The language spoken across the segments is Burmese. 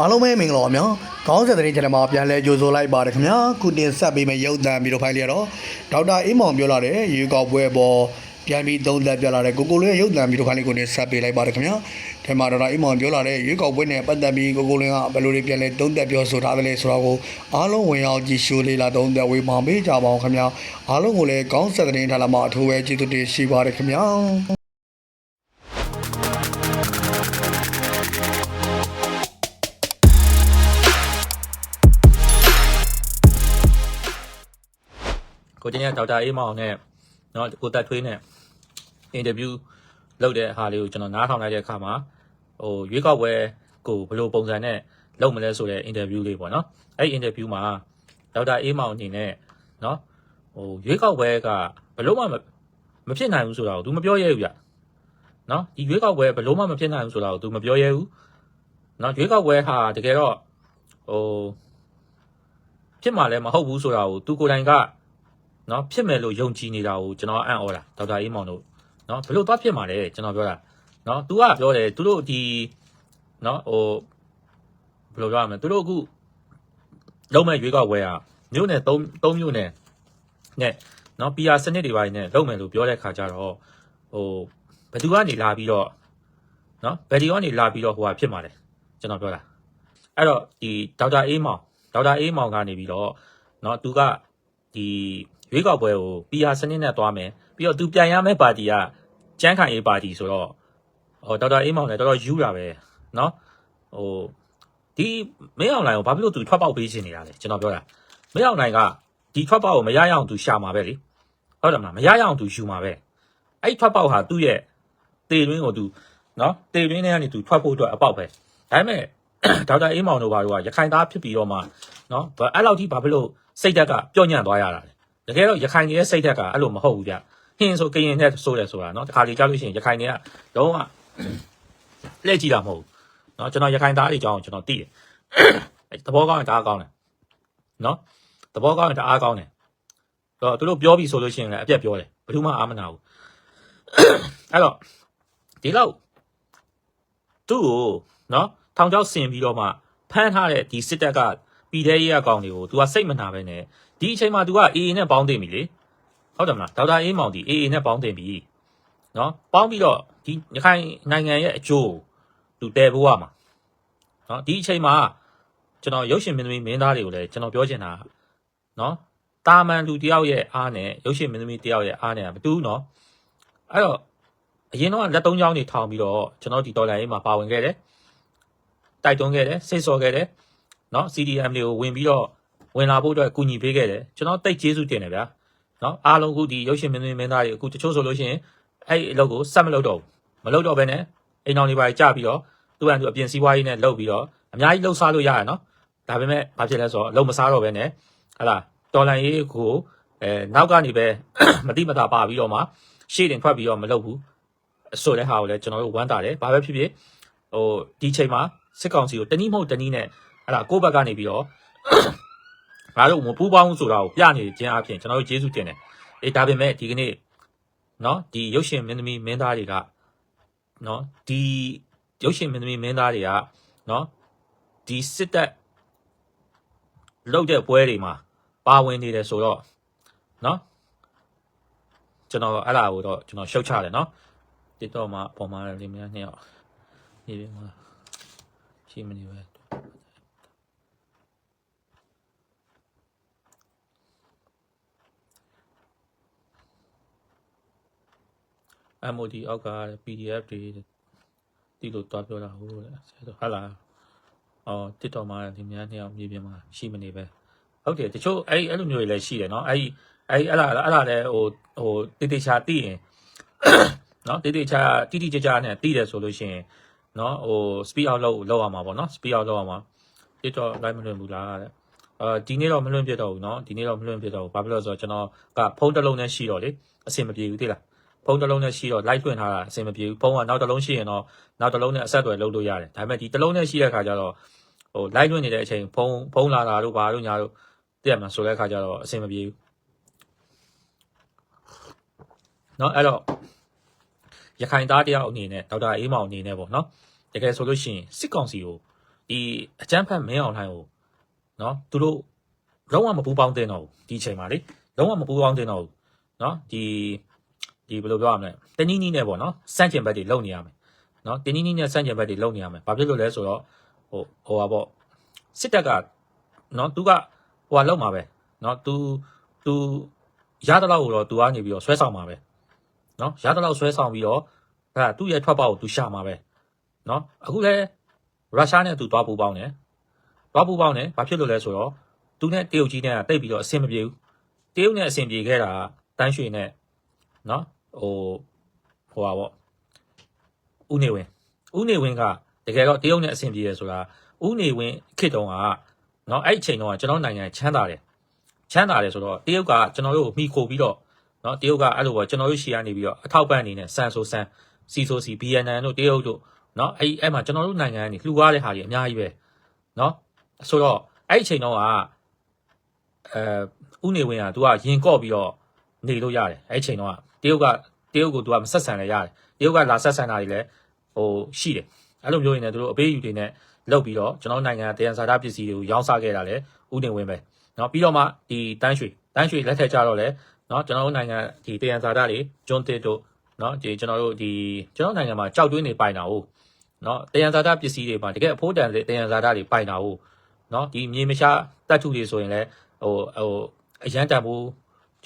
အားလုံးပဲမင်္ဂလာပါဗျာခေါင်းဆက်တဲ့ channel မှာပြန်လဲကြိုဆိုလိုက်ပါတယ်ခင်ဗျာခုတင်ဆက်ပေးမယ့်ရုပ်သံဗီဒီယိုဖိုင်လေးကတော့ဒေါက်တာအေးမောင်ပြောလာတဲ့ရေကောက်ပွဲပေါ်ပြန်ပြီးသုံးသပ်ပြလာတဲ့ကိုကိုလေးရဲ့ရုပ်သံဗီဒီယိုဖိုင်လေးကိုတင်ဆက်ပေးလိုက်ပါတယ်ခင်ဗျာဒီမှာဒေါက်တာအေးမောင်ပြောလာတဲ့ရေကောက်ပွဲနဲ့ပတ်သက်ပြီးကိုကိုလေးကဘယ်လိုတွေပြန်လဲသုံးသပ်ပြောဆိုထားသလဲဆိုတော့ကိုအားလုံးဝင်ရောက်ကြည့်ရှုလေးလာသုံးသပ်ဝေးမောင်ပေးကြပါအောင်ခင်ဗျာအားလုံးကိုလည်းခေါင်းဆက်တဲ့ထားလာမှာအထူးပဲကျေးဇူးတင်ရှိပါတယ်ခင်ဗျာ ရက်ဒေါက်တာအေးမောင်နဲ့နော်ကိုတက်ထွေးနဲ့အင်တာဗျူးလုပ်တဲ့ဟာလေးကိုကျွန်တော်နားထောင်လိုက်တဲ့အခါမှာဟိုရွေးကောက်ပွဲကိုဘယ်လိုပုံစံနဲ့လုပ်မလဲဆိုတဲ့အင်တာဗျူးလေးပေါ့နော်အဲ့ဒီအင်တာဗျူးမှာဒေါက်တာအေးမောင်အနေနဲ့နော်ဟိုရွေးကောက်ပွဲကဘယ်လို့မှမဖြစ်နိုင်ဘူးဆိုတာကို तू မပြောရဲဘူးဗျနော်ဒီရွေးကောက်ပွဲဘယ်လို့မှမဖြစ်နိုင်ဘူးဆိုတာကို तू မပြောရဲဘူးနော်ရွေးကောက်ပွဲဟာတကယ်တော့ဟိုဖြစ်မှာလည်းမဟုတ်ဘူးဆိုတာကို तू ကိုယ်တိုင်က နော်ဖြစ်မယ်လို့ယုံကြည်နေတာကိုကျွန်တော်အံ့ဩတာဒေါက်တာအေးမောင်တို့နော်ဘယ်လိုသွားဖြစ်မှာလဲကျွန်တော်ပြောတာနော် तू ကပြောတယ်သူတို့ဒီနော်ဟိုဘယ်လိုပြောရမလဲသူတို့အခုလုံးမဲ့ရွေးကောက်ပွဲอ่ะမြို့နယ်3 3မြို့နယ်နဲ့နော် PR စနစ်တွေပိုင်းနဲ့လုံးမယ်လို့ပြောတဲ့ခါကျတော့ဟိုဘယ်သူကနေလာပြီးတော့နော်ဘယ်ဒီကနေလာပြီးတော့ဟိုဟာဖြစ်မှာလဲကျွန်တော်ပြောတာအဲ့တော့ဒီဒေါက်တာအေးမောင်ဒေါက်တာအေးမောင်ကနေပြီးတော့နော် तू ကဒီ ရွေးကောက်ပွဲကို PR စနစ်နဲ့သွားမယ်ပြီးတော့သူပြန်ရမယ့်ပါတီကကျန်းခိုင်ရေးပါတီဆိုတော့ဟိုဒေါက်တာအေးမောင်လည်းတော်တော်ယူတာပဲเนาะဟိုဒီမင်းအောင်လိုင်ကိုဘာဖြစ်လို့သူထွက်ပေါက်ပေးချင်နေတာလဲကျွန်တော်ပြောတာမင်းအောင်လိုင်ကဒီထွက်ပေါက်ကိုမရရအောင်သူရှာမှာပဲလေဟုတ်တယ်မလားမရရအောင်သူယူမှာပဲအဲ့ထွက်ပေါက်ဟာသူ့ရဲ့တေတွင်းကိုသူเนาะတေတွင်းထဲကနေသူထွက်ဖို့အတွက်အပေါက်ပဲဒါပေမဲ့ ဒေါက်တာအေးမောင်တို့ဘာလို့ကရခိုင်သားဖြစ်ပြီးတော့မှเนาะအဲ့လောက်ကြီးဘာဖြစ်လို့စိတ်ဓာတ်ကပြော့ညံ့သွားရတာလဲ တကယ်တော့ရခိုင်တွေရဲ့စိတ်ဓာတ်ကအဲ့လိုမဟုတ်ဘူးဗျဟင်းဆိုကရင်နဲ့ဆိုတယ်ဆိုတာနော်တခါလေကြားလို့ရှိရင်ရခိုင်တွေကလုံးဝလက်ကြည့်တာမဟုတ်ဘူးနော်ကျွန်တော်ရခိုင်သားတွေအကြောင်းကိုကျွန်တော်သိတယ်အဲသဘောကောင်းတာကောင်းတယ်နော်သဘောကောင်းတာအားကောင်းတယ်တော့သူတို့ပြောပြီဆိုလို့ရှိရင်လည်းအပြက်ပြောတယ်ဘယ်သူမှအာမနာဘူးအဲ့တော့ဒီလောက်သူ့ကိုနော်ထောင်ချောက်ဆင်ပြီးတော့မှဖမ်းထားတဲ့ဒီစစ်တပ်ကပြည်ထဲရေးအကောင်တွေကို तू ကစိတ်မနာပဲနဲ့ ဒီအချိန်မှာ तू က AA နဲ့ပေါင်းတင်ပြီလေဟုတ်တယ်မလားဒေါက်တာအေးမောင်ဒီ AA နဲ့ပေါင်းတင်ပြီနော်ပေါင်းပြီးတော့ဒီရခိုင်နိုင်ငံရဲ့အကျိုးကို तू တည်ဖို့ရမှာနော်ဒီအချိန်မှာကျွန်တော်ရုပ်ရှင်မင်းသမီးမင်းသားတွေကိုလည်းကျွန်တော်ပြောချင်တာကနော်တာမန်လူတယောက်ရဲ့အားနဲ့ရုပ်ရှင်မင်းသမီးတယောက်ရဲ့အားနဲ့မတူဘူးနော်အဲ့တော့အရင်တော့လက်သုံးချောင်းတွေထောင်ပြီးတော့ကျွန်တော်ဒီဒေါ်လာရေးမှာပါဝင်ခဲ့တယ်တိုက်တွန်းခဲ့တယ်စိတ်ဆော်ခဲ့တယ်နော် CDM တွေကိုဝင်ပြီးတော့ ဝင်လာဖို့အတွက်ကူညီပေးခဲ့တယ်ကျွန်တော်တိတ်ကျေးဇူးတင်တယ်ဗျာနော်အားလုံးခုဒီရုပ်ရှင်မင်းသမီးမင်းသားတွေအခုတချို့ဆိုလို့ရှိရင်အဲ့ဒီအလုပ်ကိုစက်မလုပ်တော့ဘူးမလုပ်တော့ဘဲနဲ့အိမ်တော်တွေပါကြပြီးတော့သူ့အန်သူအပြင်စည်းဝါးရေးနဲ့လုပ်ပြီးတော့အများကြီးလှုပ်ရှားလို့ရရနော်ဒါပေမဲ့ဘာဖြစ်လဲဆိုတော့အလုပ်မစားတော့ဘဲနဲ့ဟလာတော်လန်ရေးကိုအဲနောက်ကနေပဲမတိမတာပါပြီးတော့မှရှေ့တင်ထွက်ပြီးတော့မလုပ်ဘူးဆိုတဲ့ဟာကိုလည်းကျွန်တော်တို့ဝမ်းတာတယ်ဘာပဲဖြစ်ဖြစ်ဟိုဒီချိန်မှာစစ်ကောင်စီကိုတနည်းမဟုတ်တနည်းနဲ့ဟလာကိုယ့်ဘက်ကနေပြီးတော့ ငါတို့မပူးပေါင်းဆိုတာကိုပြနေခြင်းအပြင်ကျွန်တော်တို့ယေရှုတင်တယ်အေးဒါပေမဲ့ဒီကနေ့နော်ဒီရုပ်ရှင်မင်းသမီးမင်းသားတွေကနော်ဒီရုပ်ရှင်မင်းသမီးမင်းသားတွေကနော်ဒီစစ်တပ်လောက်တဲ့ပွဲတွေမှာပါဝင်နေတယ်ဆိုတော့နော်ကျွန်တော်အဲ့ဒါကိုတော့ကျွန်တော်ရှုတ်ချတယ်နော် TikTok မှာပုံမှန်လေးများနှစ်ယောက်နေပြီမှာရှိမနေပဲ MOD အောက်က PDF တွေတီလို့တွားပြောတာဟုတ်လေဆက်တော့ဟာလားအော် TikTok မှာဒီများနှစ်ယောက်မြေပြင်မှာရှိမနေပဲဟုတ်တယ်တချို့အဲ့အဲ့လိုမျိုးတွေလည်းရှိတယ်เนาะအဲ့အဲ့အဲ့လားအဲ့လားလည်းဟိုဟိုတိတိချာသိရင် เนาะတိတိချာတိတိကျကျနဲ့သိတယ်ဆိုလို့ရှိရင်เนาะဟို speed out လောက်လောက်ရမှာပေါ့เนาะ speed out လောက်ရမှာ TikTok live မလွှင့်ဘူးလားတဲ့အာဒီနေ့တော့မလွှင့်ပြတော့ဘူးเนาะဒီနေ့တော့မလွှင့်ပြတော့ဘူးဘာဖြစ်လို့လဲဆိုတော့ကျွန်တော်ကဖုန်းတစ်လုံးနဲ့ရှိတော့လေအဆင်မပြေဘူးသိလား ဖုန်းတစ်လုံးနဲ့ရှိတော့ live ထွင်ထားတာအဆင်မပြေဘူးဖုန်းကနောက်တစ်လုံးရှိရင်တော့နောက်တစ်လုံးနဲ့အဆက်အသွယ်လုပ်လို့ရတယ်ဒါပေမဲ့ဒီတစ်လုံးနဲ့ရှိတဲ့ခါကျတော့ဟို live ထွင်နေတဲ့အချိန်ဖုန်းဖုန်းလာတာတို့ဘာတို့ညာတို့သိရမှာဆိုတဲ့ခါကျတော့အဆင်မပြေဘူးเนาะအဲ့တော့ရခိုင်သားတယောက်အနေနဲ့ဒေါက်တာအေးမောင်အနေနဲ့ပေါ့เนาะတကယ်ဆိုလို့ရှိရင်စစ်ကောင်စီကို ဒီအကြမ်းဖက်မင်းအောင်လှိုင်ကိုနော်သူတို့လုံးဝမပူပေါင်းတင်တော့ဘူးဒီအချိန်မှာလေလုံးဝမပူပေါင်းတင်တော့ဘူးနော်ဒီ ဒီဘယ်လိုပြောရမလဲတနည်းနည်းနဲ့ပေါ့နော်စန့်ကျင်ဘက်တွေလုံနေရမယ်နော်တနည်းနည်းနဲ့စန့်ကျင်ဘက်တွေလုံနေရမယ်ဘာဖြစ်လို့လဲဆိုတော့ဟိုဟိုပါပေါ့စစ်တပ်ကနော်သူကဟိုဟာလုံမှာပဲနော်သူသူရတဲ့လောက်ကိုတော့သူကနေပြီးတော့ဆွဲဆောင်မှာပဲနော်ရတဲ့လောက်ဆွဲဆောင်ပြီးတော့အဲသူ့ရဲ့ထွက်ပေါက်ကိုသူရှာမှာပဲနော်အခုလဲရုရှားနဲ့သူသွားပူပေါင်းတယ်သွားပူပေါင်းတယ်ဘာဖြစ်လို့လဲဆိုတော့သူနဲ့တရုတ်ကြီးနဲ့ကတိတ်ပြီးတော့အဆင်မပြေဘူးတရုတ်နဲ့အဆင်ပြေခဲ့တာကတန်းရွှေနဲ့နော် ဟိုဟိုပါပေါ့ဦးနေဝင်းဦးနေဝင်းကတကယ်တော့တရုတ်နဲ့အဆင်ပြေတယ်ဆိုတာဦးနေဝင်းခေတ်တုန်းကနော်အဲ့ဒီအချိန်တုန်းကကျွန်တော်နိုင်ငံချမ်းသာတယ်ချမ်းသာတယ်ဆိုတော့တရုတ်ကကျွန်တော်တို့ကိုမှီခိုပြီးတော့နော်တရုတ်ကအဲ့လိုပေါ့ကျွန်တော်တို့ရှီကနေပြီးတော့အထောက်ပံ့အနေနဲ့ဆန်ဆိုဆန်စီဆိုစီ BNN တို့တရုတ်တို့နော်အဲ့ဒီအဲ့မှာကျွန်တော်တို့နိုင်ငံကနေလှူကားတဲ့ဟာတွေအများကြီးပဲနော်ဆိုတော့အဲ့ဒီအချိန်တုန်းကအဲဦးနေဝင်းက तू ကရင်ကော့ပြီးတော့နေလို့ရတယ်အဲ့ဒီအချိန်တုန်းကတရုတ်ကတရုတ်ကို तू ကမဆက်ဆံလဲရတယ်တရုတ်ကလာဆက်ဆံတာတွေလည်းဟိုရှိတယ်အဲ့လိုမျိုးရင်လည်းသူတို့အပေးအယူတွေနဲ့လောက်ပြီးတော့ကျွန်တော်တို့နိုင်ငံတယံဇာတာပစ္စည်းတွေကိုရောင်းစားခဲ့တာလေဦးနေဝင်းပဲเนาะပြီးတော့မှဒီတန်းရွှေတန်းရွှေလက်ထက်ကြတော့လေเนาะကျွန်တော်တို့နိုင်ငံဒီတယံဇာတာတွေဂျွန်တစ်တို့เนาะဒီကျွန်တော်တို့ဒီကျွန်တော်နိုင်ငံမှာကြောက်တွင်းနေပိုင်တာဟုတ်เนาะတယံဇာတာပစ္စည်းတွေမှာတကယ်အဖို့တန်တယံဇာတာတွေပိုင်တာဟုတ်เนาะဒီမြေမရှားတတ်ထုတွေဆိုရင်လည်းဟိုဟိုအရန်တန်ဖို့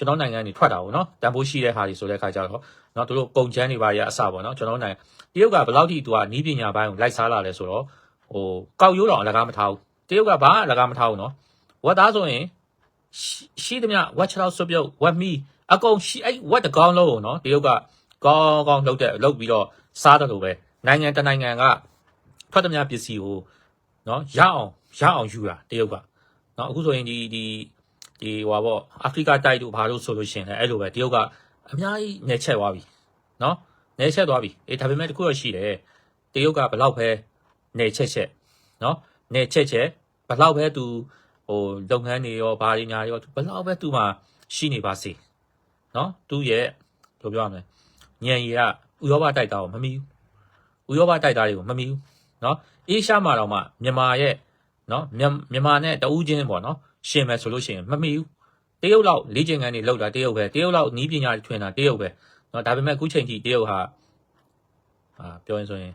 ကျွန်တော်နိုင်ငံနေထွက်တာဟုတ်เนาะတန်ဖို့ရှိတဲ့ဟာတွေဆိုတဲ့ခါကျတော့เนาะတို့ကုန်ချမ်းတွေပါရအစပေါ့เนาะကျွန်တော်နိုင်ငံတရုတ်ကဘယ်လောက်ထိသူကနီးပညာပိုင်းကိုလိုက်စားလာလဲဆိုတော့ ဟိုကောက်ရိုးတော့အလကားမထားဘူးတရုတ်ကဘာအလကားမထားဘူးနော်ဝက်သားဆိုရင်ရှိရှိသမျှဝက်ချလောက်စွပ်ပြုတ်ဝက်မီအကုန်ရှိအဲ့ဝက်တကောင်းလုံးကိုနော်တရုတ်ကကောင်းကောင်းလုပ်တဲ့လုပ်ပြီးတော့စားတယ်လို့ပဲနိုင်ငံတနိုင်ငံကထွက်သမျှပစ္စည်းကိုနော်ရအောင်ရအောင်ယူတာတရုတ်ကနော်အခုဆိုရင်ဒီဒီ ဒီဟွာပေါ့အာဖရိကတိုက်တို့ဘာလို့ဆိုလို့ရှိရင်လည်းအဲ့လိုပဲတရုတ်ကအများကြီးနေချက်သွားပြီနော်နေချက်သွားပြီအေးဒါပေမဲ့တခုတော့ရှိတယ်တရုတ်ကဘလောက်ပဲနေချက်ချက်နော်နေချက်ချက်ဘလောက်ပဲသူဟိုလုပ်ငန်းတွေရောဘာတွေညာရောဘလောက်ပဲသူမှရှိနေပါစေနော်သူ့ရဲ့ဘယ်လိုပြောရမလဲညံရီကဥရောပတိုက်တာကိုမမီဘူးဥရောပတိုက်တာတွေကိုမမီဘူးနော်အေရှားမှာတော့မှမြန်မာရဲ့နော်မြန်မာနဲ့တအူးချင်းပေါ့နော် ရှင်မယ်ဆိုလို့ရှိရင်မမီဘူးတရုတ်လောက်လေ့ကျင့်ခန်းတွေလောက်တာတရုတ်ပဲတရုတ်လောက်နီးပညာတွေထွင်တာတရုတ်ပဲเนาะဒါပေမဲ့အခုချိန်ထိတရုတ်ဟာအာပြောရင်ဆိုရင်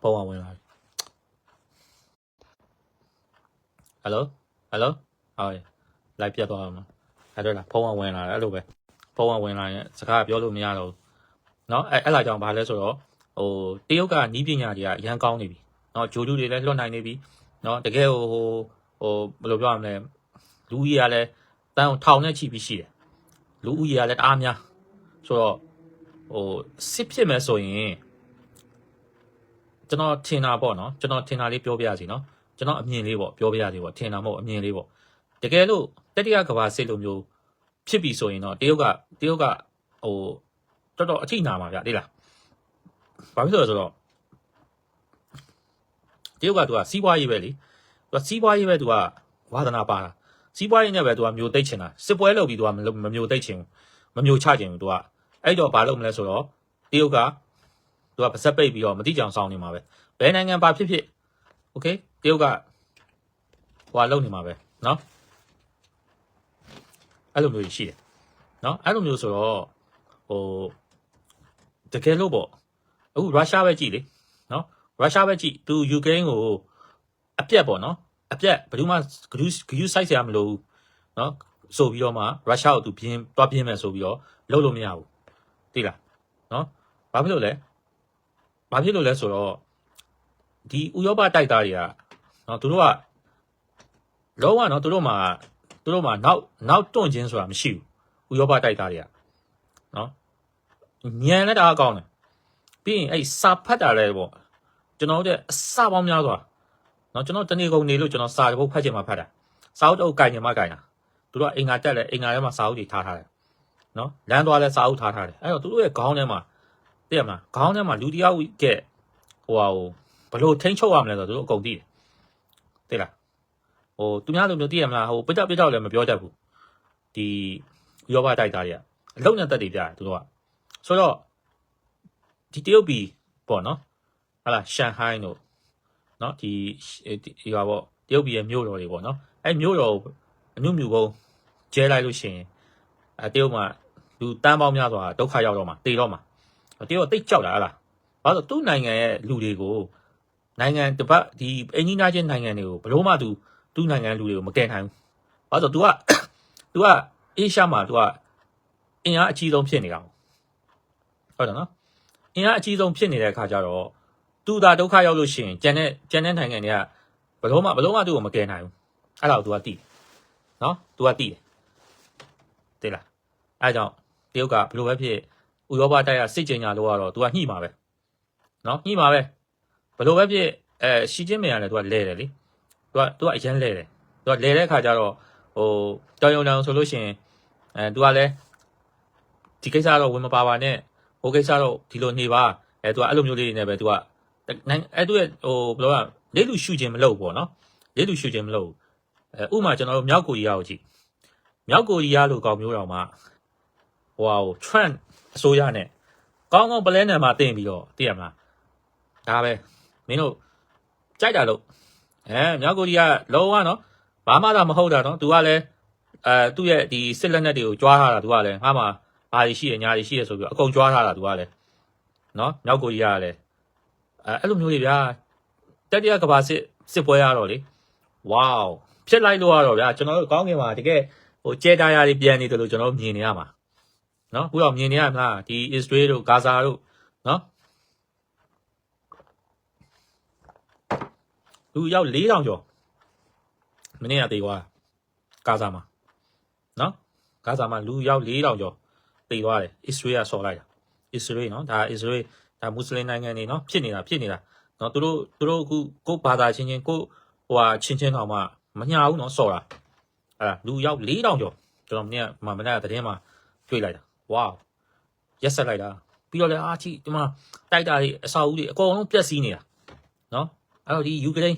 ဖုန်းကဝင်လာပြီဟယ်လိုဟယ်လိုဟုတ်ရေလိုက်ပြတ်သွားအောင်နော်အဲ့တော့လားဖုန်းကဝင်လာတယ်အဲ့လိုပဲဖုန်းကဝင်လာရင်စကားပြောလို့မရတော့ဘူးเนาะအဲ့အဲ့လာကြောင့်ဘာလဲဆိုတော့ဟိုတရုတ်ကနီးပညာတွေကအရန်ကောင်းနေပြီ နော်ဂျိုဂျူတွေလည်းလွတ်နိုင်နေပြီနော်တကယ်ဟိုဟိုဟိုဘယ်လိုပြောရမလဲလူကြီးကလည်းတန်းထောင်နဲ့ချီပြီးရှိတယ်လူဦးရေကလည်းတအားများဆိုတော့ဟိုစစ်ဖြစ်မယ်ဆိုရင်ကျွန်တော်ထင်တာပေါ့နော်ကျွန်တော်ထင်တာလေးပြောပြရစီနော်ကျွန်တော်အမြင်လေးပေါ့ပြောပြရစီပေါ့ထင်တာမဟုတ်အမြင်လေးပေါ့တကယ်လို့တတိယကဘာစစ်လိုမျိုးဖြစ်ပြီဆိုရင်တော့တရုတ်ကတရုတ်ကဟိုတော်တော်အထိနာမှာဗျတိလားဘာဖြစ်လို့လဲဆိုတော့ တရုတ်ကသူကစီးပွားရေးပဲလေသူကစီးပွားရေးပဲသူကဝါသနာပါတာစီးပွားရေးနဲ့ပဲသူကမျိုးသိပ်ချင်တာစစ်ပွဲလုပ်ပြီးသူကမလုပ်မမျိုးသိပ်ချင်ဘူးမမျိုးချချင်ဘူးသူကအဲ့တော့ဘာလုပ်မလဲဆိုတော့တရုတ်က သူကပါဇက်ပိတ်ပြီးတော့မတိကြအောင်စောင်းနေမှာပဲဘယ်နိုင်ငံပါဖြစ်ဖြစ်โอเคတရုတ်ကဟွာလုံနေမှာပဲเนาะအဲ့လိုမျိုးကြီးရှိတယ်เนาะအဲ့လိုမျိုးဆိုတော့ဟိုတကယ်လို့ပေါ့အခုရုရှားပဲကြည့်လေเนาะ ရုရှားပဲကြည့်သူယူကရိန်းကိုအပြက်ပေါ့နော်အပြက်ဘယ်သူမှဂရုဂရုစိုက်စရာမလိုဘူးနော်ဆိုပြီးတော့မှရုရှားကိုသူပြင်းတွားပြင်းမယ်ဆိုပြီးတော့လုပ်လို့မရဘူးသိလားနော်ဘာဖြစ်လို့လဲဘာဖြစ်လို့လဲဆိုတော့ဒီဥရောပတိုက်သားတွေကနော်သူတို့ကလုံးဝနော်သူတို့မှာသူတို့မှာနောက်နောက်တွန့်ခြင်းဆိုတာမရှိဘူးဥရောပတိုက်သားတွေကနော်ညံလက်တာအကောင်းတယ်ပြီးရင်အဲ့စာဖတ်တာလည်းပေါ့ ကျွန်တော်တို့အစပေါင်းများစွာနော်ကျွန်တော်တနေ့ကုန်နေလို့ကျွန်တော်စာတစ်ပုဒ်ဖတ်ချင်မှဖတ်တာစာအုပ်တော့ကင်ချင်မှကင်တာသူတို့ကအင်္ဂါတက်လဲအင်္ဂါထဲမှာစာအုပ်တွေထားထားတယ်နော်လမ်းသွားလဲစာအုပ်ထားထားတယ်အဲ့တော့သူတို့ရဲ့ခေါင်းထဲမှာသိရမလားခေါင်းထဲမှာလူတယောက်ကဟိုဟာဟိုဘလို့ထိန်းချုပ်ရမလဲဆိုတော့သူတို့အကုန်သိတယ်သိလားဟိုသူများလိုမျိုးသိရမလားဟိုပကြောက်ပကြောက်လည်းမပြောတတ်ဘူးဒီဥရောပတိုက်သားတွေကအလုံးနဲ့တက်တွေပြတယ်သူတို့ကဆိုတော့ဒီတရုတ်ပြည်ပေါ့နော် ဟာလာရှန်ဟိုင်းတို့နော်ဒီဒီဟာပေါ့တရုတ်ပြည်ရဲ့မြို့တော်တွေပေါ့နော်အဲ့မြို့တော်ကိုအညွန့်မြူကုန်းကျဲလိုက်လို့ရှိရင်အဲတရုတ်မှာလူတန်းပေါင်းများစွာဒုက္ခရောက်တော့မှာတေတော့မှာတရုတ်ကတိတ်ကြောက်တာဟာလားဘာလို့သူ့နိုင်ငံရဲ့လူတွေကိုနိုင်ငံတစ်ပတ်ဒီအင်ဂျင်နာချင်းနိုင်ငံတွေကိုဘလို့မှသူသူ့နိုင်ငံလူတွေကိုမကယ်နိုင်ဘူးဘာလို့ तू က तू ကအေးရှားမှာ तू ကအင်အားအကြီးဆုံးဖြစ်နေတာဟုတ်တယ်နော်အင်အားအကြီးဆုံးဖြစ်နေတဲ့အခါကျတော့ သူသာဒုက္ခရောက်လို့ရှိရင်ကျန်တဲ့ကျန်တဲ့နိုင်ငံတွေကဘလို့မှဘလို့မှသူ့ကိုမကယ်နိုင်ဘူးအဲ့ဒါကို तू ကသိတယ်နော် तू ကသိတယ်သိလားအဲ့ကြောင့်တရုတ်ကဘလို့ပဲဖြစ်ဥရောပတိုက်ရစစ်ကြင်ညာလို့ကတော့ तू ကညှိမှာပဲနော်ညှိမှာပဲဘလို့ပဲဖြစ်အဲရှီကျင်းမင်ရတယ် तू ကလဲတယ်လေ तू က तू ကအရန်လဲတယ် तू ကလဲတဲ့အခါကျတော့ဟိုတောင်ယုံတောင်ဆိုလို့ရှိရင်အဲ तू ကလည်းဒီကိစ္စတော့ဝင်မပါပါနဲ့ဟိုကိစ္စတော့ဒီလိုနေပါအဲ तू ကအဲ့လိုမျိုးလေးတွေနဲ့ပဲ तू က နိုင်အဲ့ तू ရဲ့ဟိုဘယ်လိုကလေးလူရှူခြင်းမလုပ်ဘူးပေါ့နော်လေးလူရှူခြင်းမလုပ်ဘူးအဲဥပမာကျွန်တော်တို့မြောက်ကိုရီးယားကိုကြည့်မြောက်ကိုရီးယားလိုကောင်မျိုးတော်မှာဟိုဟာဟို trend အစိုးရနဲ့ကောင်းကောင်း plan နဲ့မှတင်ပြီးတော့သိရမလားဒါပဲမင်းတို့ကြိုက်တာလို့အဲမြောက်ကိုရီးယားလုံးဝနော်ဘာမှတော့မဟုတ်တာနော် तू ကလည်းအဲသူ့ရဲ့ဒီစစ်လက်နက်တွေကိုကြွားထားတာ तू ကလည်းငါမှဘာတွေရှိရညာတွေရှိရဆိုပြီးတော့အကုန်ကြွားထားတာ तू ကလည်းနော်မြောက်ကိုရီးယားကလည်း အဲအဲ့လိုမျိုးတွေဗျာတတိယကမ္ဘာစစ်စစ်ပွဲရတော့လေဝေါဖြစ်လိုက်လို့ရတော့ဗျာကျွန်တော်တို့ကောင်းကင်မှာတကယ်ဟိုကျဲတားရတွေပြန်နေတယ်လို့ကျွန်တော်တို့မြင်နေရမှာနော်ခုတော့မြင်နေရမှာဒီ Israel တို့ Gaza တို့နော်လူရောက်4000ကျော်မနေ့ကတေသွားကာဇာမှာနော်ကာဇာမှာလူရောက်4000ကျော်တေသွားတယ်အစ္စရေးကဆော်လိုက်တာအစ္စရေးနော်ဒါအစ္စရေး ဒါမွတ်စလင်နိုင်ငံနေနော်ဖြစ်နေတာဖြစ်နေတာနော်သူတို့သူတို့အခုကိုဘာသာချင်းချင်းကိုဟိုဟာချင်းချင်းကောင်မှမညာဘူးနော်ဆော်တာအဲ့ဒါလူရောက်4000ကျော်ကျွန်တော်မနေ့ကမမနေ့ကသတင်းမှာတွေ့လိုက်တာဝါရက်ဆက်လိုက်တာပြီးတော့လည်းအာချီဒီမှာတိုက်တာတွေအဆောက်အဦတွေအကုန်လုံးပျက်စီးနေတာနော်အဲ့တော့ဒီယူကရိန်း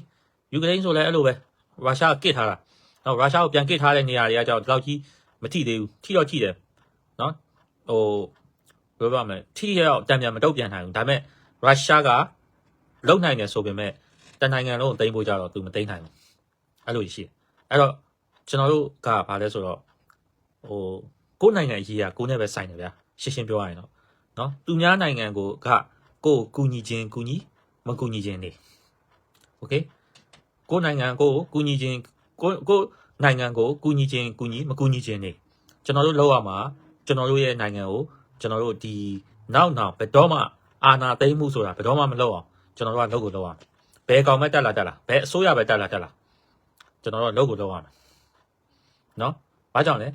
ယူကရိန်းဆိုလည်းအဲ့လိုပဲရုရှားကစ်ထားတာနော်ရုရှားကိုပြန်ကစ်ထားတဲ့နေရာတွေကကြောက်ဒီလောက်ကြီးမထိသေးဘူးထိတော့ထိတယ်နော်ဟို ဘယ်လိုပြောမလဲထိထိရောက်တံပြန်မတုတ်ပြန်နိုင်ဘူးဒါပေမဲ့ရုရှားကလုံနိုင်တယ်ဆိုပေမဲ့တန်နိုင်ငံလုံးကိုတိမ့်ဖို့ကြတော့သူမတိမ့်နိုင်ဘူးအဲ့လိုရှိတယ်အဲ့တော့ကျွန်တော်တို့ကဘာလဲဆိုတော့ဟိုကိုယ်နိုင်ငံအရေးကကိုယ်နဲ့ပဲဆိုင်တယ်ဗျာရှင်းရှင်းပြောရရင်တော့နော်သူများနိုင်ငံကိုကကိုယ်ကူညီခြင်းကူညီမကူညီခြင်းနေโอเคကိုယ်နိုင်ငံကိုကူညီခြင်းကိုကိုနိုင်ငံကိုကူညီခြင်းကူညီမကူညီခြင်းနေကျွန်တော်တို့လောက်ရမှာကျွန်တော်တို့ရဲ့နိုင်ငံကို ကျွန်တော်တို့ဒီနောက်နောက်ဘယ်တော့မှအာဏာသိမ်းမှုဆိုတာဘယ်တော့မှမလုပ်အောင်ကျွန်တော်တို့ကလုပ်ကိုလုပ်အောင်ဘယ်ကောင်ပဲတက်လာတက်လာဘယ်အစိုးရပဲတက်လာတက်လာကျွန်တော်တို့ကလုပ်ကိုလုပ်အောင်နော်ဘာကြောင့်လဲ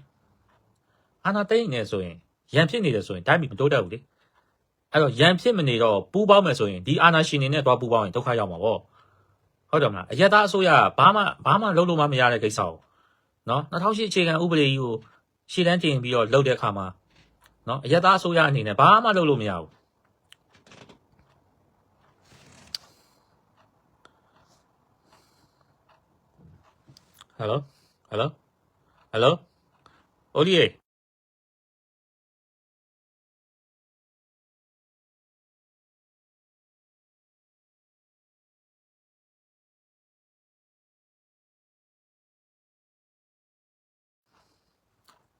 အာဏာသိမ်းနေဆိုရင်ရန်ဖြစ်နေတယ်ဆိုရင်တိုင်းပြည်မတိုးတက်ဘူးလေအဲ့တော့ရန်ဖြစ်မနေတော့ပူးပေါင်းမယ်ဆိုရင်ဒီအာဏာရှင်တွေနဲ့တွားပူးပေါင်းရင်ဒုက္ခရောက်မှာပေါ့ဟုတ်တယ်မလားအယက်သားအစိုးရကဘာမှဘာမှလုပ်လို့မမရတဲ့ကိစ္စကိုနော်2008အခြေခံဥပဒေကြီးကိုရှေ့တန်းတင်ပြီးတော့လုပ်တဲ့အခါမှာ နော်အယက်သားအစိုးရအနေနဲ့ဘာမှလုပ်လို့မရဘူးဟယ်လိုဟယ်လိုဟယ်လိုအိုလီယေဟ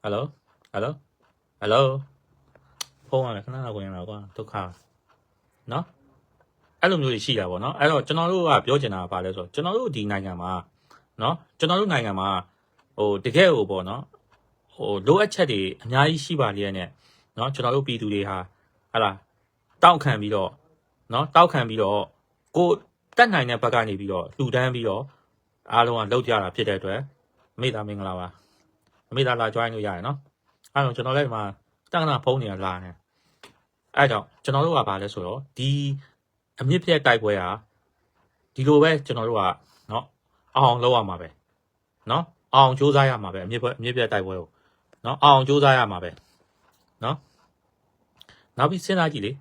ယ်လိုဟယ်လိုဟယ်လို ဖုန်းကလည်းခဏခဏဝင်လာကွာဒုက္ခနော်အဲ့လိုမျိုးတွေရှိတာပေါ့နော်အဲ့တော့ကျွန်တော်တို့ကပြောချင်တာကဘာလဲဆိုတော့ကျွန်တော်တို့ဒီနိုင်ငံမှာနော်ကျွန်တော်တို့နိုင်ငံမှာဟိုတကယ်ဟိုပေါ့နော်ဟိုလိုအပ်ချက်တွေအများကြီးရှိပါလျက်နဲ့နော်ကျွန်တော်တို့ပြည်သူတွေဟာဟလာတောက်ခံပြီးတော့နော်တောက်ခံပြီးတော့ကိုတက်နိုင်တဲ့ဘက်ကနေပြီးတော့လှူဒန်းပြီးတော့အားလုံးကလောက်ကြတာဖြစ်တဲ့အတွက်မိသားမင်္ဂလာပါအမေသာလာ join လို့ရတယ်နော်အဲ့တော့ကျွန်တော်လည်းဒီမှာတက္ကနာဖုန်းနေလာနေ အဲ့ကြောင့်ကျွန်တော်တို့ကဘာလဲဆိုတော့ဒီအမြင့်ပြက်တိုက်ပွဲဟာဒီလိုပဲကျွန်တော်တို့ကနော်အောင်လုပ်ရမှာပဲနော်အောင်စူးစမ်းရမှာပဲအမြင့်ပြက်အမြင့်ပြက်တိုက်ပွဲကိုနော်အောင်စူးစမ်းရမှာပဲနော်နောက်ပြီးစဉ်းစားကြည့်လေ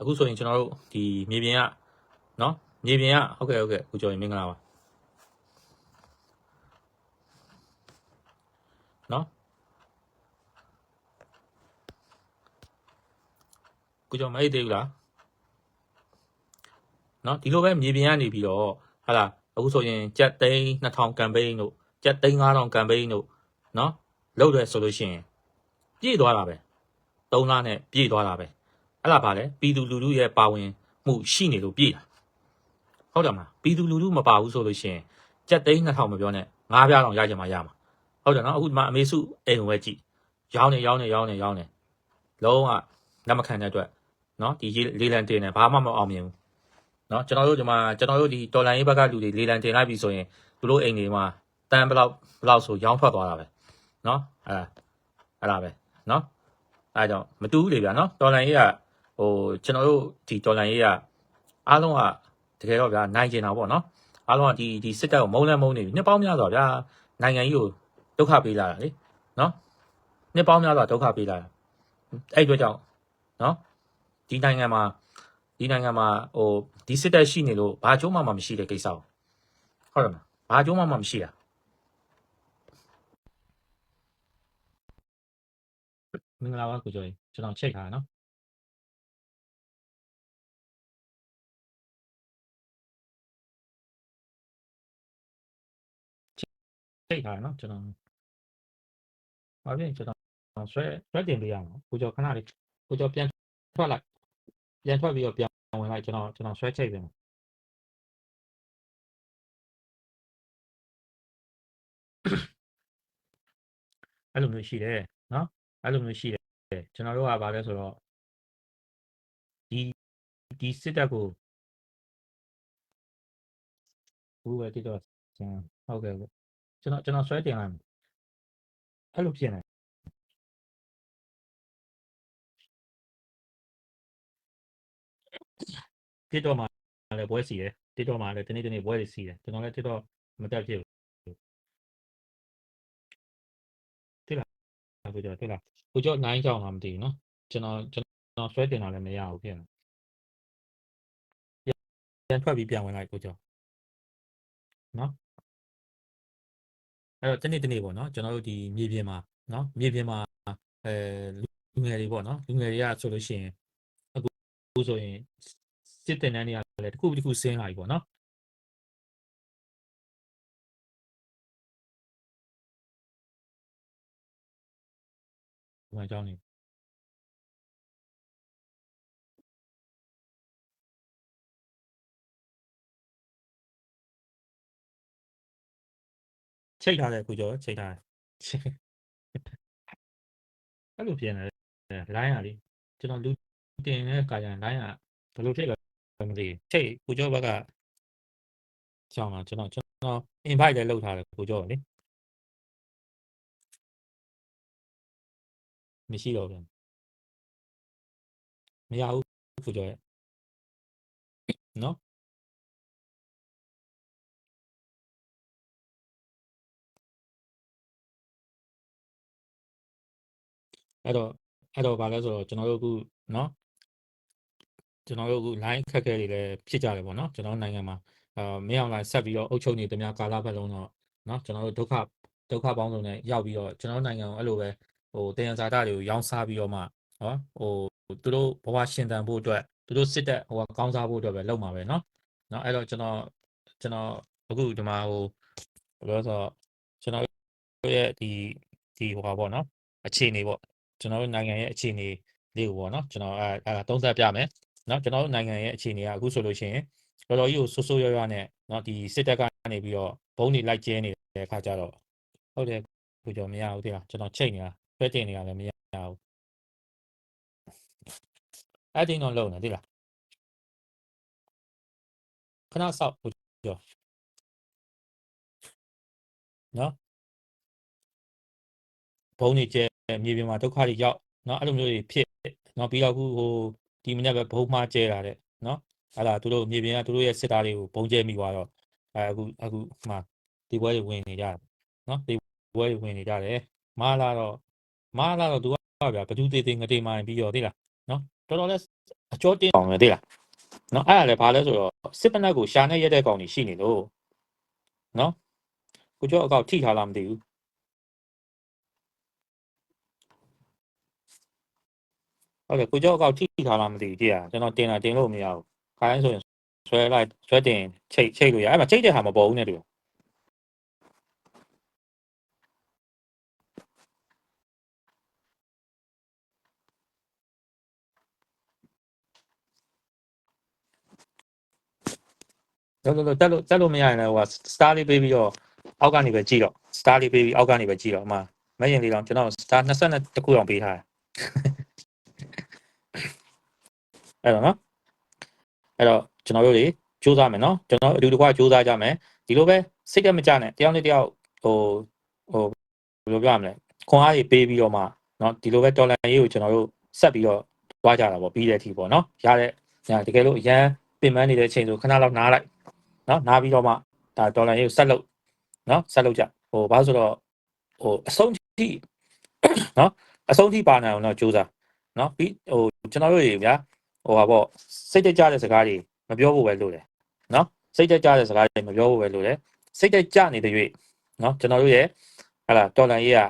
အခုဆိုရင်ကျွန်တော်တို့ဒီမြေပြင်ကနော်မြေပြင်ကဟုတ်ကဲ့ဟုတ်ကဲ့ကိုကျော်ရင်မင်္ဂလာပါနော် ကိုကျော်မအိတ်သေးဘူးလားနော်ဒီလိုပဲမြေပြင်ကနေပြီးတော့ဟာလာအခုဆိုရင်ကြက်သိန်း2000ကမ်ပိန်းတို့ကြက်သိန်း9000ကမ်ပိန်းတို့နော်လုပ်တယ်ဆိုလို့ရှိရင်ပြည့်သွားတာပဲ3လနဲ့ပြည့်သွားတာပဲအဲ့ဒါပါလေပြည်သူလူထုရဲ့ပါဝင်မှုရှိနေလို့ပြည့်တာဟုတ်တယ်မလားပြည်သူလူထုမပါဘူးဆိုလို့ရှိရင်ကြက်သိန်း2000မပြောနဲ့9ပြားတော့ရကြမှာရမှာဟုတ်တယ်နော်အခုဒီမှာအမေစုအိမ်ဝင်ကြည့်ရောင်းနေရောင်းနေရောင်းနေရောင်းနေလုံးဝလက်မခံတဲ့အတွက် နော်ဒီလေလံတင်တယ်ဘာမှမအောင်မြင်ဘူးနော်ကျွန်တော်တို့ဒီမှာကျွန်တော်တို့ဒီတော်လိုင်းရေးဘက်ကလူတွေလေလံတင်လိုက်ပြီဆိုရင်သူတို့အိမ်တွေမှာတန်ဘလောက်ဘလောက်ဆိုရောင်းထွက်သွားတာပဲနော်အဲ့အဲ့ဒါပဲနော်အဲ့ကြောင့်မတူဘူးလေဗျာနော်တော်လိုင်းရေးကဟိုကျွန်တော်တို့ဒီတော်လိုင်းရေးကအားလုံးကတကယ်တော့ဗျာနိုင်ကျင်တာပေါ့နော်အားလုံးကဒီဒီစစ်တပ်ကိုမုန်းလဲမုန်းနေပြီနှစ်ပေါင်းများစွာဗျာနိုင်ငံကြီးကိုဒုက္ခပေးလာတာလေနော်နှစ်ပေါင်းများစွာဒုက္ခပေးလာတာအဲ့အတွက်ကြောင့်နော် ဒီနိုင်ငံမှာဒီနိုင်ငံမှာဟိုဒီစစ်တပ်ရှိနေလို့ဘာကြိုးမှမမရှိတဲ့ကိစ္စကိုဟုတ်တယ်မလားဘာကြိုးမှမမရှိတာမင်္ဂလာပါကိုကျော်ကြီးကျွန်တော်ချိန်ထားရနော်ချိန်ထားရနော်ကျွန်တော်ဘာဖြစ်ကျွန်တော်ဆွဲဆွဲတင်ပေးရအောင်ကိုကျော်ခဏလေးကိုကျော်ပြန်ထွက်လိုက် ပြန်ထွက်ပြီးတော့ပြန်ဝင်လိုက်ကျွန်တော်ကျွန်တော်ဆွဲချိန်ပေးမယ်အဲ့လိုမျိုးရှိတယ်နော်အဲ့လိုမျိုးရှိတယ်ကျွန်တော်တို့ကဘာလဲဆိုတော့ဒီဒီစစ်တပ်ကိုဘူးပဲတိတော့ဆန်ဟုတ်ကဲ့ဟုတ်ကျွန်တော်ကျွန်တော်ဆွဲတင်လိုက်မယ်အဲ့လိုဖြစ်နေ တိတော့မှာလည်းပွဲစီတယ်တိတော့မှာလည်းတနေ့တနေ့ပွဲတွေစီတယ်ကျွန်တော်လည်းတိတော့မတက်ဖြစ်ဘူး အခုကြောတွေ့လားကိုကျော်9ကြောင်လားမသိဘူးเนาะကျွန်တော်ကျွန်တော်ဆွဲတင်တာလည်းမရဘူးဖြစ်နေပြန်ထွက်ပြီးပြန်ဝင်လိုက်ကိုကျော်เนาะအဲ့တော့တနေ့တနေ့ပေါ့เนาะကျွန်တော်တို့ဒီမြေပြင်မှာเนาะမြေပြင်မှာအဲလူငယ်တွေပေါ့เนาะလူငယ်တွေကဆိုလို့ရှိရင်အခုအခုဆိုရင် စစ်တင်တန်းတွေကလည်းတစ်ခုပြီးတစ်ခုဆင်းလာပြီပေါ့เนาะဒီမှာအကြောင်းနေချိတ်ထားတယ်ကိုကျော်ချိတ်ထားတယ် အဲ့လိုဖြစ်နေတယ်လိုင်းရလေကျွန်တော်လူတင်တဲ့ကာကြရင်လိုင်းကဘယ်လိုဖြစ်လဲ မသိဘူးချိတ်ကိုကျော်ဘက်ကကြောင်းလာကျွန်တော်ကျွန်တော် invite လည်းလုပ်ထားတယ်ကိုကျော်လေမရှိတော့ဘူးမရဘူးကိုကျော်ရဲ့နော် အဲ့တော့အဲ့တော့ဗာလဲဆိုတော့ကျွန်တော်တို့အခုเนาะ ကျွန်တော်တို့အခု line ခက်ခဲတွေလည်းဖြစ်ကြတယ်ပေါ့နော်ကျွန်တော်တို့နိုင်ငံမှာအာမင်းအောင်လိုင်းဆက်ပြီးတော့အုပ်ချုပ်နေသမျှကာလပတ်လုံးတော့เนาะကျွန်တော်တို့ဒုက္ခဒုက္ခပေါင်းစုံနဲ့ရောက်ပြီးတော့ကျွန်တော်တို့နိုင်ငံကိုအဲ့လိုပဲဟိုတင်ရဇာတာတွေကိုရောင်းစားပြီးတော့မှနော်ဟိုသူတို့ဘဝရှင်သန်ဖို့အတွက်သူတို့စစ်တပ်ဟိုကောင်းစားဖို့အတွက်ပဲလုပ်မှာပဲเนาะเนาะအဲ့တော့ကျွန်တော်ကျွန်တော်အခုဒီမှာဟိုဘယ်လိုလဲဆိုတော့ကျွန်တော်တို့ရဲ့ဒီဒီဟိုပါပေါ့နော်အခြေအနေပေါ့ ကျွန်တော်တို့နိုင်ငံရဲ့အခြေအနေလေးကိုပေါ့နော်ကျွန်တော်အဲအဲသုံးသပ်ပြမယ် နော်ကျွန်တော်တို့နိုင်ငံရဲ့အခြေအနေကအခုဆိုလို့ရှိရင်တော်တော်ကြီးကိုဆိုးဆိုးရွားရွားနဲ့နော်ဒီစစ်တပ်ကနေပြီးတော့ဘုံတွေလိုက်ကျဲနေတဲ့အခါကျတော့ဟုတ်တယ်ခုကြောမရဘူးတိလားကျွန်တော်ချိန်နေတာဖက်တင်နေတာလည်းမရဘူးအဲ့ဒီတော့လုံးနေတိလားခဏဆောက်ခုကြောနော်ဘုံတွေကျဲမြေပြင်မှာဒုက္ခတွေရောက်နော်အဲ့လိုမျိုးတွေဖြစ်နော်ပြီးတော့အခုဟို ဒီမနေ့ပဲဘုံမှာကျဲလာတဲ့နော်အဲ့ဒါသူတို့မြေပြင်ကသူတို့ရဲ့စစ်သားတွေကိုဘုံကျဲမိသွားတော့အဲအခုအခုမှဒီဘွဲတွေဝင်နေကြတယ်နော်ဒီဘွဲတွေဝင်နေကြတယ်မာလာတော့မာလာတော့သူကဗျာဘသူသေးသေးငတေမိုင်းပြီးတော့သိလားနော်တော်တော်လဲအကျော်တင်းအောင်လေသိလားနော်အဲ့ဒါလည်းဘာလဲဆိုတော့စစ်ပနက်ကိုရှာနေရတဲ့ကောင်တွေရှိနေလို့နော်ကိုကျော်အကောက်ထိထားလားမသိဘူး ဟုတ်ကဲ့ကိုကျော်အကောက်ထိထားလားမသိဘူးကြည့်ရကျွန်တော်တင်တာတင်လို့မရဘူးခိုင်းဆိုရင်ဆွဲလိုက်ဆွဲတင်ချိတ်ချိတ်လို့ရအဲ့မှာချိတ်တဲ့ဟာမပေါ်ဘူးနဲ့တူလို့လို့တက်လို့တက်လို့မရရင်လည်းဟိုက star လေးပေးပြီးတော့အောက်ကနေပဲကြည့်တော့ star လေးပေးပြီးအောက်ကနေပဲကြည့်တော့အမှမရင်လေးတော့ကျွန်တော် star 20တခုအောင်ပေးထားတယ် အဲ့တော့နော်အဲ့တော့ကျွန်တော်တို့တွေစူးစမ်းမယ်နော်ကျွန်တော်အတူတကွစူးစမ်းကြမယ်ဒီလိုပဲစိတ်ကမကြနဲ့တယောက်နဲ့တယောက်ဟိုဟိုဘယ်လိုပြောရမလဲခွန်အားကြီးပေးပြီးတော့မှနော်ဒီလိုပဲတော်လန်ရေးကိုကျွန်တော်တို့ဆက်ပြီးတော့တွားကြတာပေါ့ပြီးတဲ့အထိပေါ့နော်ရတဲ့ညာတကယ်လို့အရန်ပင်ပန်းနေတဲ့အချိန်ဆိုခဏလောက်နားလိုက်နော်နားပြီးတော့မှဒါဒေါ်လာရေးကိုဆက်လုပ်နော်ဆက်လုပ်ကြဟိုဘာလို့ဆိုတော့ဟိုအဆုံးထိနော်အဆုံးထိပါနိုင်အောင်တော့ကြိုးစားနော်ပြီးဟိုကျွန်တော်တို့ရေဗျာ ဟိုဟာပေါ့စိတ်တကြတဲ့စကားတွေမပြောဖို့ပဲလို့တယ်နော်စိတ်တကြတဲ့စကားတွေမပြောဖို့ပဲလို့တယ်စိတ်တကြနေတဲ့၍နော်ကျွန်တော်တို့ရဲ့ဟာလာဒေါ်လာရေးက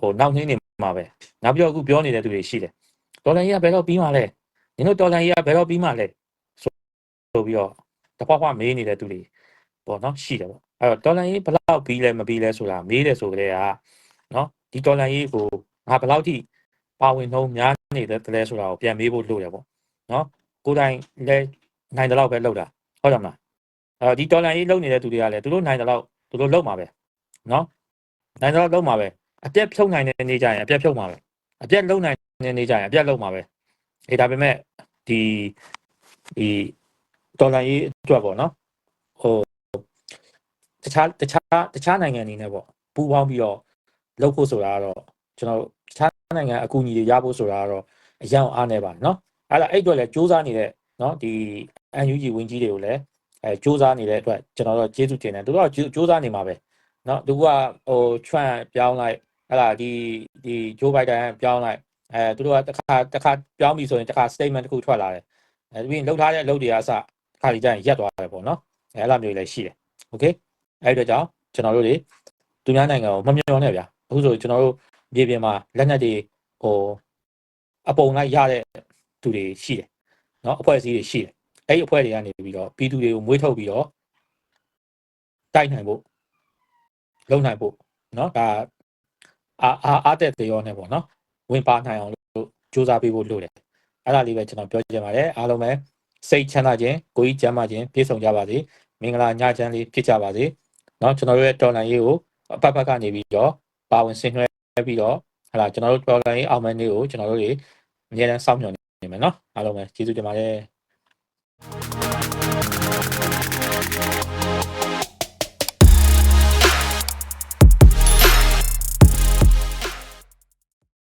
ဟိုနောက်နှင်းနေမှာပဲနောက်ပြီးတော့အခုပြောနေတဲ့သူတွေရှိတယ်ဒေါ်လာရေးကဘယ်တော့ပြီးမှလဲညီတို့ဒေါ်လာရေးကဘယ်တော့ပြီးမှလဲဆိုဆိုပြီးတော့တဖွားဖွားမေးနေတဲ့သူတွေပေါ့နော်ရှိတယ်ပေါ့အဲ့တော့ဒေါ်လာရေးဘယ်လောက်ပြီးလဲမပြီးလဲဆိုတာမေးတယ်ဆိုကြတဲ့ကနော်ဒီဒေါ်လာရေးကိုငါဘယ်လောက်ထိပါဝင်နှုံးများနေတဲ့တလဲဆိုတာကိုပြန်မေးဖို့လိုတယ်ပေါ့ နော်ကိုယ်တိုင်လဲနိုင်တဲ့လောက်ပဲလောက်တာဟုတ်တယ်မလားအဲ့တော့ဒီဒေါ်လာရေးလုံနေတဲ့သူတွေကလည်းသူတို့နိုင်တဲ့လောက်သူတို့လုံမှာပဲနော်နိုင်တဲ့လောက်လုံမှာပဲအပြက်ဖြုတ်နိုင်တဲ့နေကြရင်အပြက်ဖြုတ်မှာပဲအပြက်လုံနိုင်တဲ့နေကြရင်အပြက်လုံမှာပဲအေးဒါပေမဲ့ဒီဒီဒေါ်လာရေးအတွက်ပေါ့နော် ဟိုတခြားတခြားတခြားနိုင်ငံအနေနဲ့ပေါ့ပူးပေါင်းပြီးတော့လုပ်ဖို့ဆိုတာကတော့ကျွန်တော်တခြားနိုင်ငံအကူအညီတွေရဖို့ဆိုတာကတော့အရင်အားနေပါเนาะ အဲ့ဒါအဲ့အတွက်လည်းစူးစမ်းနေတဲ့နော်ဒီ NUG ဝင်ကြီးတွေကိုလည်းအဲစူးစမ်းနေတဲ့အတွက်ကျွန်တော်တို့ကျေးဇူးတင်တယ်သူတို့ကစူးစမ်းနေမှာပဲနော်သူကဟို Trump ပြောင်းလိုက်အဲ့ဒါဒီဒီ Joe Biden ပြောင်းလိုက်အဲသူတို့ကတစ်ခါတစ်ခါပြောင်းပြီဆိုရင်တစ်ခါ statement တစ်ခုထွက်လာတယ်အဲပြီးရင်လှုပ်ထားတဲ့အလုပ်တွေအစတစ်ခါကြီးကျရင်ရက်သွားတယ်ပေါ့နော်အဲအဲ့လိုမျိုးလည်းရှိတယ် okay အဲ့ဒီတော့ကြောင့်ကျွန်တော်တို့တွေသူများနိုင်ငံကိုမမျှော်နဲ့ဗျာအခုဆိုကျွန်တော်တို့မြေပြင်မှာလက်နက်တွေဟိုအပုံလိုက်ရတဲ့ သူတွေရှိတယ်เนาะအဖွဲ့အစည်းတွေရှိတယ်အဲ့ဒီအဖွဲ့တွေကနေပြီးတော့ပြည်သူတွေကိုမွေးထုတ်ပြီးတော့တိုက်နိုင်ဖို့လုံနိုင်ဖို့เนาะဒါအာအာအားတဲ့တေရောနဲ့ပေါ့เนาะဝင်ပါနိုင်အောင်လို့စူးစမ်းပေးဖို့လိုတယ်အဲ့ဒါလေးပဲကျွန်တော်ပြောချင်ပါတယ်အားလုံးပဲစိတ်ချမ်းသာခြင်းကိုယ်ကြီးကျန်းမာခြင်းပြည့်စုံကြပါစေ မင်္ဂလာညချမ်းလေးဖြစ်ကြပါစေเนาะကျွန်တော်တို့ရဲ့တော်လန်ရေးကိုအပတ်ပတ်ကနေပြီးတော့ပါဝင်ဆင်နွှဲပြီးတော့ဟလာကျွန်တော်တို့တော်လန်ရေးအောင်မန်းလေးကိုကျွန်တော်တို့တွေအများအားစောင့်မျှော် တင်မယ်နော်အားလုံးပဲကျေးဇူးတင်ပါတယ်